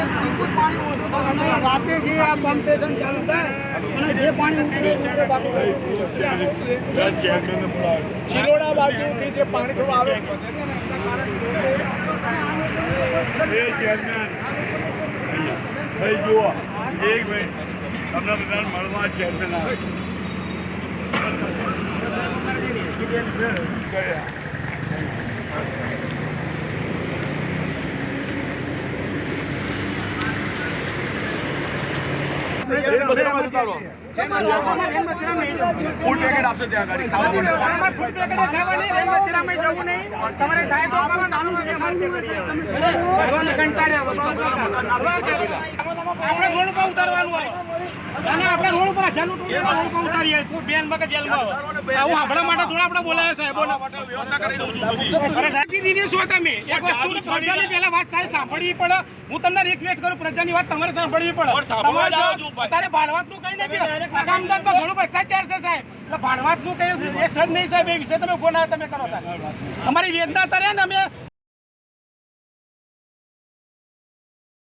અને રાતે જે આ પંપ સ્ટેશન ચાલુ થાય અને જે પાણી ચિલોડા બાજુથી જે પાણી થોડું આવે ભાઈ જુઓ એક મિનિટ તમને બધાને મળવા ચેરમેન આવે ફૂડ પેકેટ આપશે ત્યાં આગળ ખાવા ફૂડ પેકેટ ખાવાની રેલ બસેરામાં જવું નહીં. તમારે થાય તો કરો, નાનું છે ભગવાન કંટાળ્યા આપણે રોડ ઉતારવાનું હોય. અને આપણે રોડ ઉપર જેલ ઉતરીએ રોડ ઉપર ઉતારીએ કોઈ બેન મગજ જેલમાં. આવું આપણા માટે થોડા આપણે બોલાયા સાહેબોને. વ્યવસ્થા કરી દઉં છું અરે રાખી દીધી છો તમે? એક વસ્તુ પ્રજાની પહેલા વાત સાહેબ સાંભળવી પડે. હું તમને રિક્વેસ્ટ કરું પ્રજાની વાત તમારે સાંભળવી પડે. તારે ભાડવાતનું કઈ નથી. કામદાર તો ઘણું ભ્રષ્ટાચાર છે સાહેબ. એટલે ભાડવાતનું કઈ એ સજ નહીં સાહેબ એ વિશે તમે ફોન તમે કરો સાહેબ અમારી વેદના તારે ને અમે